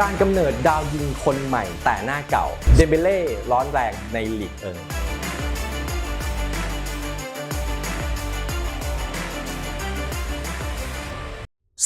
การกำเนิดดาวยิงคนใหม่แต่หน้าเก่า เดเบเล่ร้อนแรงในลีกเอิง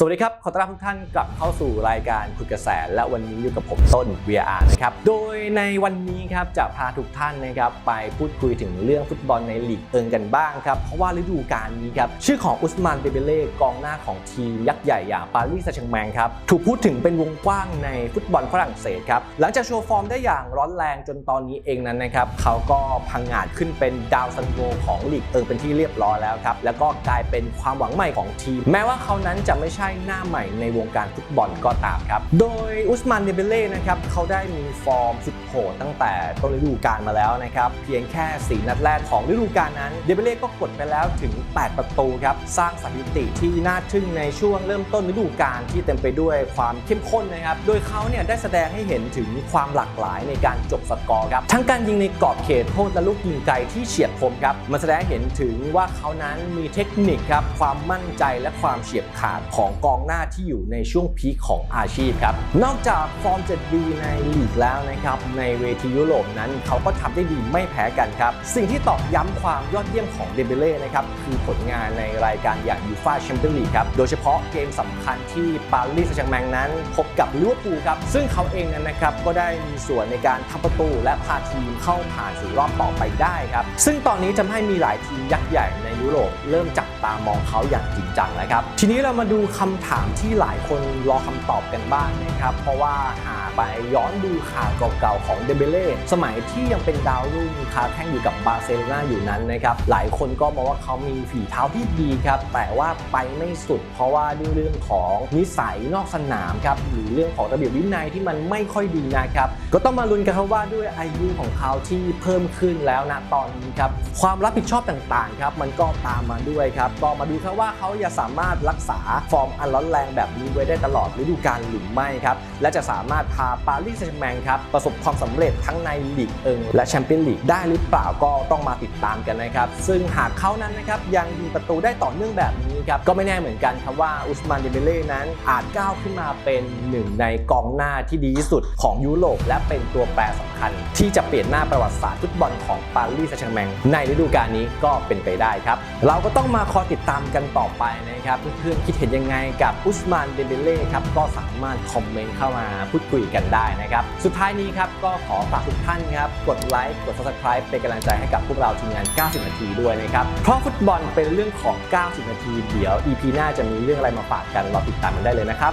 สวัสดีครับ ขอต้อนรับทุกท่านกลับเข้าสู่รายการคุยกระแส และวันนี้อยู่กับผมต้น VR นะครับ โดยในวันนี้ครับจะพาทุกท่านนะครับไปพูดคุยถึงเรื่องฟุตบอลในลีกเอิงกันบ้างครับ เพราะว่าฤดูกาลนี้ครับชื่อของอุสมานเดเบเล่กองหน้าของทีมยักษ์ใหญ่อย่างปารีสแซงต์แชร์แมงครับถูกพูดถึงเป็นวงกว้างในฟุตบอลฝรั่งเศสครับหลังจากโชว์ฟอร์มได้อย่างร้อนแรงจนตอนนี้เองนั้นนะครับเขาก็พังงาดขึ้นเป็นดาวซันโวของลีกเอิงเป็นที่เรียบร้อยแล้วครับแล้วก็กลายเป็นความหวังใหม่ของทีม แม้ว่าเขานั้นจะไม่ใช่หน้าใหม่ในวงการฟุตบอลก็ตามครับ โดยอุสมานเดเบเล่นะครับเขาได้มีฟอร์มสุดโหดตั้งแต่ต้นฤดูกาลมาแล้วนะครับเพียงแค่ 4 นัดแรกของฤดูกาลนั้นเดเบเล่ก็กดไปแล้วถึง 8 ประตูครับสร้างสถิติที่น่าทึ่งในช่วงเริ่มต้นฤดูกาลที่เต็มไปด้วยความเข้มข้นนะครับโดยเขาเนี่ยได้แสดงให้เห็นถึงความหลากหลายในการจบสกอร์ครับทั้งการยิงในกรอบเขตโทษและลูกยิงไกลที่เฉียบคมครับมันแสดงให้เห็นถึงว่าเขานั้นมีเทคนิคครับความมั่นใจและความเฉียบขาดของกองหน้าที่อยู่ในช่วงพีคของอาชีพครับ นอกจากฟอร์มจะดีในลีกแล้วนะครับ ในเวทียุโรปนั้นเขาก็ทำได้ดีไม่แพ้กันครับ สิ่งที่ตอกย้ำความยอดเยี่ยมของเดเบเล่นะครับ คือผลงานในรายการอย่างยูฟาแชมเปี้ยนลีกครับ โดยเฉพาะเกมสำคัญที่ปารีสแซงต์แชร์แมงนั้น พบกับลิเวอร์พูลครับ ซึ่งเขาเองนั้นนะครับก็ได้มีส่วนในการทำประตูและพาทีมเข้าผ่านสู่รอบต่อไปได้ครับ ซึ่งตอนนี้ทำให้มีหลายทีมยักษ์ใหญ่ในยุโรปเริ่มจับตามองเขาอย่างจริงจังแล้วครับทีนี้เรามาดูคำถามที่หลายคนรอคำตอบกันบ้างนะครับ เพราะว่าหากไปย้อนดูข่าวเก่าๆของเดเบเล่สมัยที่ยังเป็นดาวรุ่งคาแข่งอยู่กับบาร์เซโลนาอยู่นั้นนะครับ หลายคนก็มองว่าเขามีฝีเท้าที่ดีครับ แต่ว่าไปไม่สุด เพราะว่าด้วยเรื่องของนิสัยนอกสนามครับหรือเรื่องของระเบียบวินัยที่มันไม่ค่อยดีนะครับก็ต้องมาลุ้นกันครับว่าด้วยอายุของเขาที่เพิ่มขึ้นแล้วนะตอนนี้ครับความรับผิดชอบต่างๆครับมันก็ตามมาด้วยครับก็มาดูครับว่าเขาจะสามารถรักษาฟอร์มอันร้อนแรงแบบนี้ไว้ได้ตลอดฤดูกาลหรือไม่ครับ และจะสามารถพาปารีสแซงต์แชร์แมงครับประสบความสำเร็จทั้งในลีกเอิงและแชมเปี้ยนลีกได้หรือเปล่าก็ต้องมาติดตามกันนะครับ ซึ่งหากเขานั้นนะครับยังยิงประตูได้ต่อเนื่องแบบนี้ ครับก็ไม่แน่เหมือนกันครับว่าอุสมานเดเบเล่นั้นอาจก้าวขึ้นมาเป็นหนึ่งในกองหน้าที่ดีที่สุดของยุโรปและเป็นตัวแปรสำคัญ ที่จะเปลี่ยนหน้าประวัติศาสตร์ฟุตบอลของปารีสแซงต์แชร์แมงในฤดูกาลนี้ก็เป็นไปได้ครับ เราก็ต้องมาคอยติดตามกันต่อไปนะครับ เพื่อนๆคิดเห็นยังไงกับอุสมานเดเบเล่ครับก็สามารถคอมเมนต์เข้ามาพูดคุยกันได้นะครับสุดท้ายนี้ครับก็ขอฝากทุกท่านครับกดไลค์กด subscribe เป็นกำลังใจให้กับพวกเราทีมงาน 90 นาทีด้วยนะครับเพราะฟุตบอลเป็นเรื่องของ 90 นาทีดี๋ยว EP หน้าจะมีเรื่องอะไรมาฝากกันรอติดตามกันได้เลยนะครับ